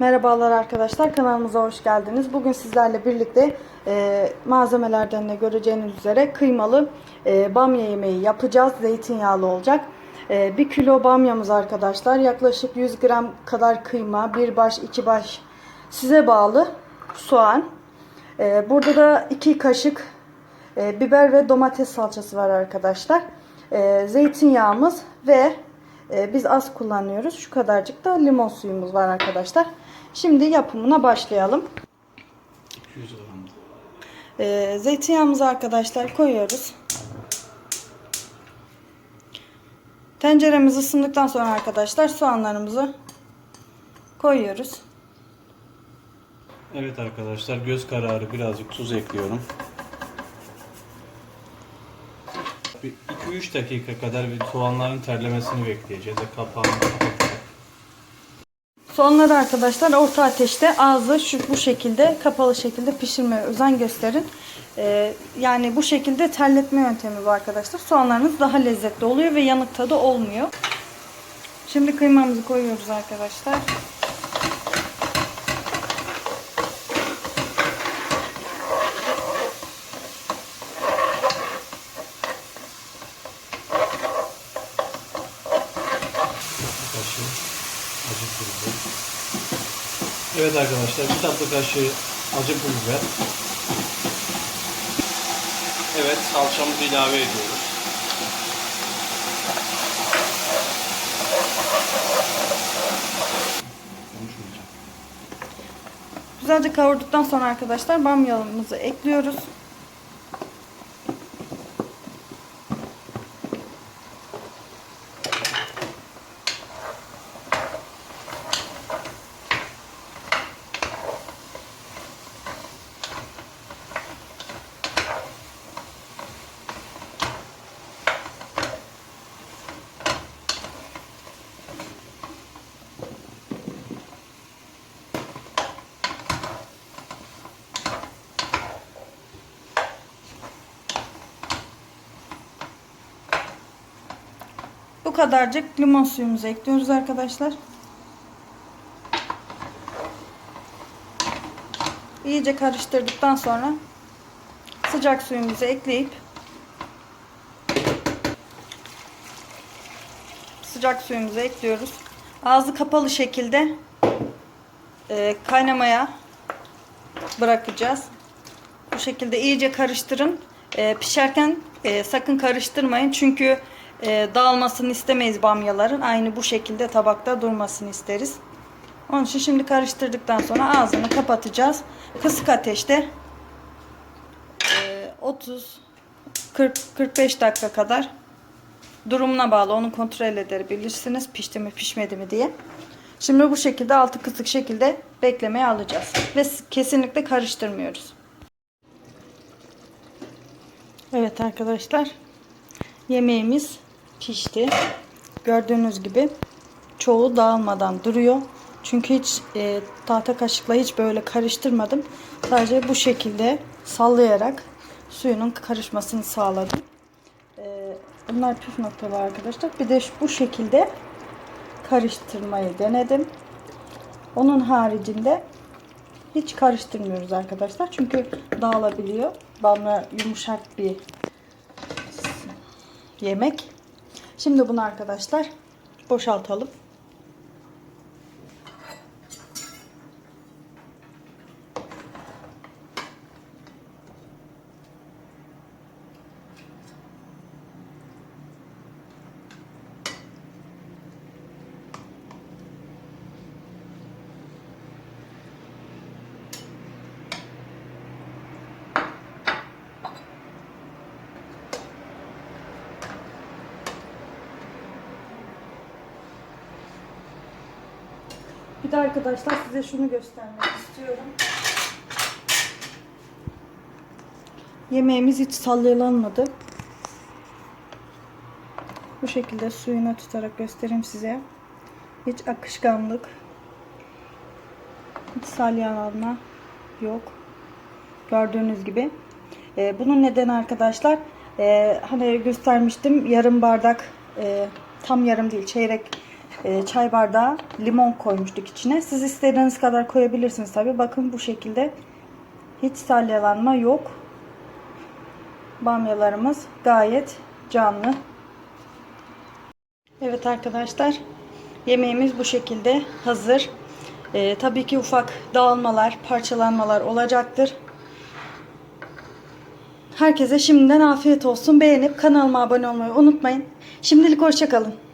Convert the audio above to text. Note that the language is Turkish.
Merhabalar arkadaşlar kanalımıza hoş geldiniz. Bugün sizlerle birlikte e, malzemelerden de göreceğiniz üzere kıymalı e, bamya yemeği yapacağız. Zeytinyağlı olacak. E, 1 kilo bamyamız arkadaşlar. Yaklaşık 100 gram kadar kıyma, bir baş, iki baş size bağlı soğan. E, burada da 2 kaşık e, biber ve domates salçası var arkadaşlar. E, zeytinyağımız ve e, biz az kullanıyoruz. Şu kadarcık da limon suyumuz var arkadaşlar. Şimdi yapımına başlayalım. 200 gram. E, zeytinyağımızı arkadaşlar koyuyoruz. Tenceremiz ısındıktan sonra arkadaşlar soğanlarımızı koyuyoruz. Evet arkadaşlar göz kararı birazcık tuz ekliyorum. 2-3 dakika kadar bir soğanların terlemesini bekleyeceğiz ve kapağını. Soğanları arkadaşlar orta ateşte ağzı şu bu şekilde kapalı şekilde pişirmeye özen gösterin. Ee, yani bu şekilde terletme yöntemi bu arkadaşlar. Soğanlarınız daha lezzetli oluyor ve yanık tadı olmuyor. Şimdi kıymamızı koyuyoruz arkadaşlar. tatlı kaşığı acı pul biber. Evet arkadaşlar bir tatlı kaşığı acı pul biber. Evet salçamızı ilave ediyoruz. Güzelce kavurduktan sonra arkadaşlar bamyamızı ekliyoruz. Kadarcık limon suyumuzu ekliyoruz arkadaşlar. İyice karıştırdıktan sonra sıcak suyumuzu ekleyip sıcak suyumuzu ekliyoruz. Ağzı kapalı şekilde e, kaynamaya bırakacağız. Bu şekilde iyice karıştırın. E, pişerken e, sakın karıştırmayın. Çünkü e, dağılmasını istemeyiz bamyaların. Aynı bu şekilde tabakta durmasını isteriz. Onun için şimdi karıştırdıktan sonra ağzını kapatacağız. Kısık ateşte e, 30 40 45 dakika kadar durumuna bağlı onu kontrol edebilirsiniz. Pişti mi pişmedi mi diye. Şimdi bu şekilde altı kısık şekilde beklemeye alacağız. Ve kesinlikle karıştırmıyoruz. Evet arkadaşlar. Yemeğimiz pişti. Gördüğünüz gibi çoğu dağılmadan duruyor. Çünkü hiç e, tahta kaşıkla hiç böyle karıştırmadım. Sadece bu şekilde sallayarak suyunun karışmasını sağladım. E, bunlar püf noktalar arkadaşlar. Bir de bu şekilde karıştırmayı denedim. Onun haricinde hiç karıştırmıyoruz arkadaşlar. Çünkü dağılabiliyor. Bamya yumuşak bir yemek. Şimdi bunu arkadaşlar boşaltalım. Bir de arkadaşlar size şunu göstermek istiyorum. Yemeğimiz hiç salyalanmadı. Bu şekilde suyuna tutarak göstereyim size. Hiç akışkanlık, hiç salyalanma yok. Gördüğünüz gibi. Ee, bunun nedeni arkadaşlar, e, hani göstermiştim yarım bardak, e, tam yarım değil çeyrek e, çay bardağı limon koymuştuk içine. Siz istediğiniz kadar koyabilirsiniz tabi. Bakın bu şekilde hiç salyalanma yok. Bamyalarımız gayet canlı. Evet arkadaşlar yemeğimiz bu şekilde hazır. Ee, tabii ki ufak dağılmalar, parçalanmalar olacaktır. Herkese şimdiden afiyet olsun. Beğenip kanalıma abone olmayı unutmayın. Şimdilik hoşçakalın.